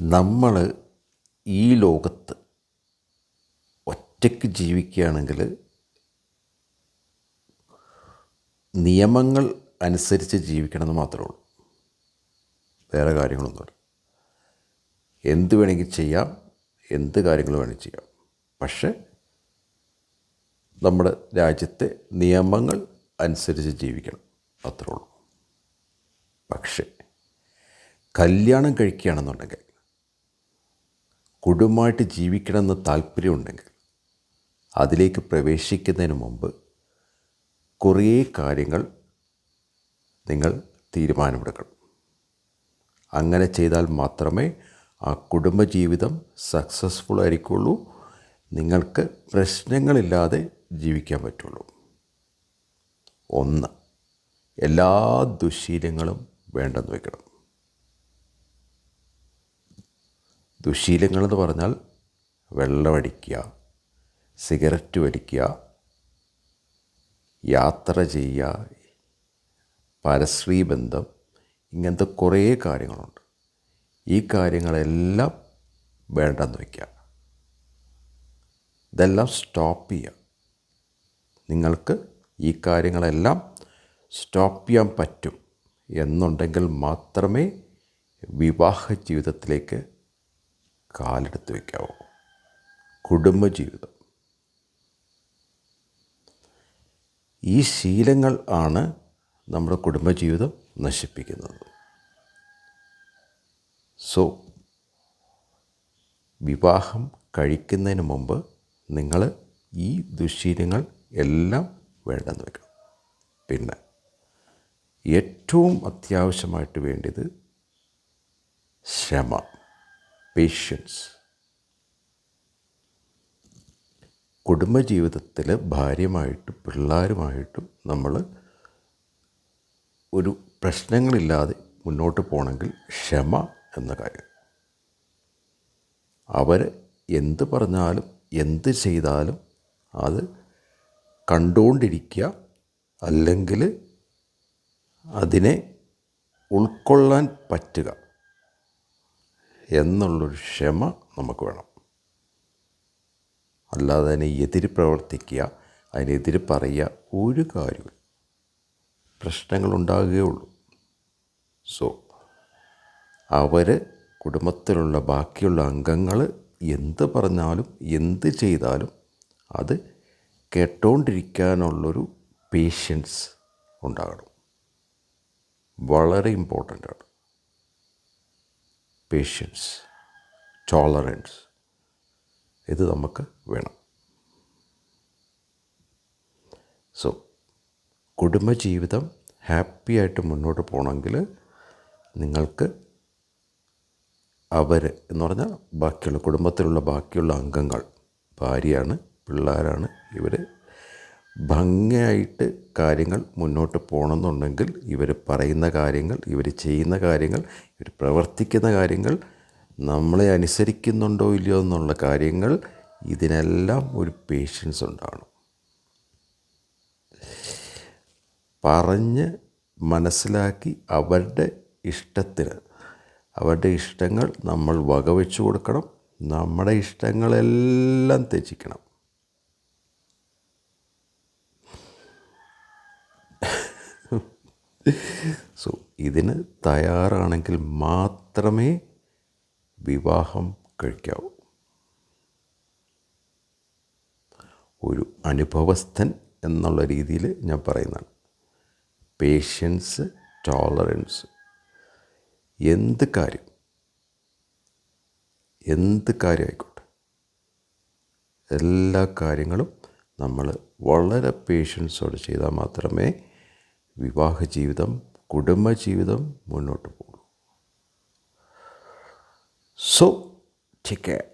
നമ്മൾ ഈ ലോകത്ത് ഒറ്റയ്ക്ക് ജീവിക്കുകയാണെങ്കിൽ നിയമങ്ങൾ അനുസരിച്ച് ജീവിക്കണമെന്ന് മാത്രമേ ഉള്ളൂ. വേറെ കാര്യങ്ങളൊന്നുമില്ല എന്ത് വേണമെങ്കിൽ ചെയ്യാം എന്ത് കാര്യങ്ങൾ വേണമെങ്കിൽ ചെയ്യാം. പക്ഷേ നമ്മുടെ രാജ്യത്തെ നിയമങ്ങൾ അനുസരിച്ച് ജീവിക്കണം. അത്രേ ഉള്ളൂ. പക്ഷേ കല്യാണം കഴിക്കുകയാണെന്നുണ്ടെങ്കിൽ കുടുംബമായിട്ട് ജീവിക്കണമെന്ന് താല്പര്യമുണ്ടെങ്കിൽ അതിലേക്ക് പ്രവേശിക്കുന്നതിന് മുമ്പ് കുറേ കാര്യങ്ങൾ നിങ്ങൾ തീരുമാനമെടുക്കണം. അങ്ങനെ ചെയ്താൽ മാത്രമേ ആ കുടുംബജീവിതം സക്സസ്ഫുൾ ആയിരിക്കുള്ളൂ. നിങ്ങൾക്ക് പ്രശ്നങ്ങളില്ലാതെ ജീവിക്കാൻ പറ്റുള്ളൂ. ഒന്ന് എല്ലാ ദുശീലങ്ങളും വേണ്ടെന്ന് വെക്കണം. ദുശീലങ്ങളെന്ന് പറഞ്ഞാൽ വെള്ളമടിക്കുക സിഗരറ്റ് വലിക്കുക യാത്ര ചെയ്യുക പരശ്രീ ബന്ധം ഇങ്ങനത്തെ കുറേ കാര്യങ്ങളുണ്ട്. ഈ കാര്യങ്ങളെല്ലാം വേണ്ടെന്ന് വയ്ക്കുക. ഇതെല്ലാം സ്റ്റോപ്പ് ചെയ്യുക. നിങ്ങൾക്ക് ഈ കാര്യങ്ങളെല്ലാം സ്റ്റോപ്പ് ചെയ്യാൻ പറ്റും എന്നുണ്ടെങ്കിൽ മാത്രമേ വിവാഹ ജീവിതത്തിലേക്ക് കാലെടുത്ത് വയ്ക്കാവോ? കുടുംബജീവിതം. ഈ ശീലങ്ങൾ ആണ് നമ്മുടെ കുടുംബജീവിതം നശിപ്പിക്കുന്നത്. സോ വിവാഹം കഴിക്കുന്നതിന് മുമ്പ് നിങ്ങൾ ഈ ദുശീലങ്ങൾ എല്ലാം വേണ്ടെന്ന് വെക്കണം പിന്നെ ഏറ്റവും അത്യാവശ്യമായിട്ട് വേണ്ടത് ക്ഷമ പേഷ്യൻസ് കുടുംബജീവിതത്തിൽ ഭാര്യമായിട്ടും പിള്ളേരുമായിട്ടും നമ്മൾ ഒരു പ്രശ്നങ്ങളില്ലാതെ മുന്നോട്ട് പോകണമെങ്കിൽ ക്ഷമ എന്ന കാര്യം. അവർ എന്ത് പറഞ്ഞാലും എന്ത് ചെയ്താലും അത് കണ്ടുകൊണ്ടിരിക്കുക അല്ലെങ്കിൽ അതിനെ ഉൾക്കൊള്ളാൻ പറ്റുക. എന്നുള്ളൊരു ക്ഷമ നമുക്ക് വേണം. അല്ലാതെ അതിനെ എതിര് പ്രവർത്തിക്കുക അതിനെതിര് പറയുക ഒരു കാര്യവും പ്രശ്നങ്ങളുണ്ടാകുകയുള്ളൂ സോ അവർ കുടുംബത്തിലുള്ള ബാക്കിയുള്ള അംഗങ്ങൾ എന്ത് പറഞ്ഞാലും എന്ത് ചെയ്താലും അത് കേട്ടോണ്ടിരിക്കാനുള്ളൊരു പേഷ്യൻസ് ഉണ്ടാകണം. വളരെ ഇമ്പോർട്ടന്റ് ആണ്. പേഷ്യൻസ് ടോളറൻസ് ഇത് നമുക്ക് വേണം. സോ കുടുംബജീവിതം ഹാപ്പി ആയിട്ട് മുന്നോട്ട് പോകണമെങ്കിൽ നിങ്ങൾക്ക് അവർ എന്ന് പറഞ്ഞാൽ ബാക്കിയുള്ള കുടുംബത്തിലുള്ള ബാക്കിയുള്ള അംഗങ്ങൾ ഭാര്യയാണ് പിള്ളേരാണ് ഇവർ ഭംഗിയായിട്ട് കാര്യങ്ങൾ മുന്നോട്ട് പോകണമെന്നുണ്ടെങ്കിൽ ഇവർ പറയുന്ന കാര്യങ്ങൾ ഇവർ ചെയ്യുന്ന കാര്യങ്ങൾ ഇവർ പ്രവർത്തിക്കുന്ന കാര്യങ്ങൾ നമ്മളെ അനുസരിക്കുന്നുണ്ടോ ഇല്ലയോ എന്നുള്ള കാര്യങ്ങൾ ഇതിനെല്ലാം ഒരു പേഷ്യൻസ് ഉണ്ടാകണം പറഞ്ഞ് മനസ്സിലാക്കി അവരുടെ ഇഷ്ടത്തിന് അവരുടെ ഇഷ്ടങ്ങൾ നമ്മൾ വകവെച്ചു കൊടുക്കണം നമ്മുടെ ഇഷ്ടങ്ങളെല്ലാം ത്യജിക്കണം. സോ ഇതിന് തയ്യാറാണെങ്കിൽ മാത്രമേ വിവാഹം കഴിക്കാവൂ. ഒരു അനുഭവസ്ഥൻ എന്നുള്ള രീതിയിൽ ഞാൻ പറയുന്നതാണ്. പേഷ്യൻസ് ടോളറൻസ് എന്ത് കാര്യം? എന്ത് കാര്യമായിക്കോട്ടെ. എല്ലാ കാര്യങ്ങളും നമ്മൾ വളരെ പേഷ്യൻസോടെ ചെയ്താൽ മാത്രമേ വിവാഹ ജീവിതം കുടുംബജീവിതം മുന്നോട്ട് പോകും. So take care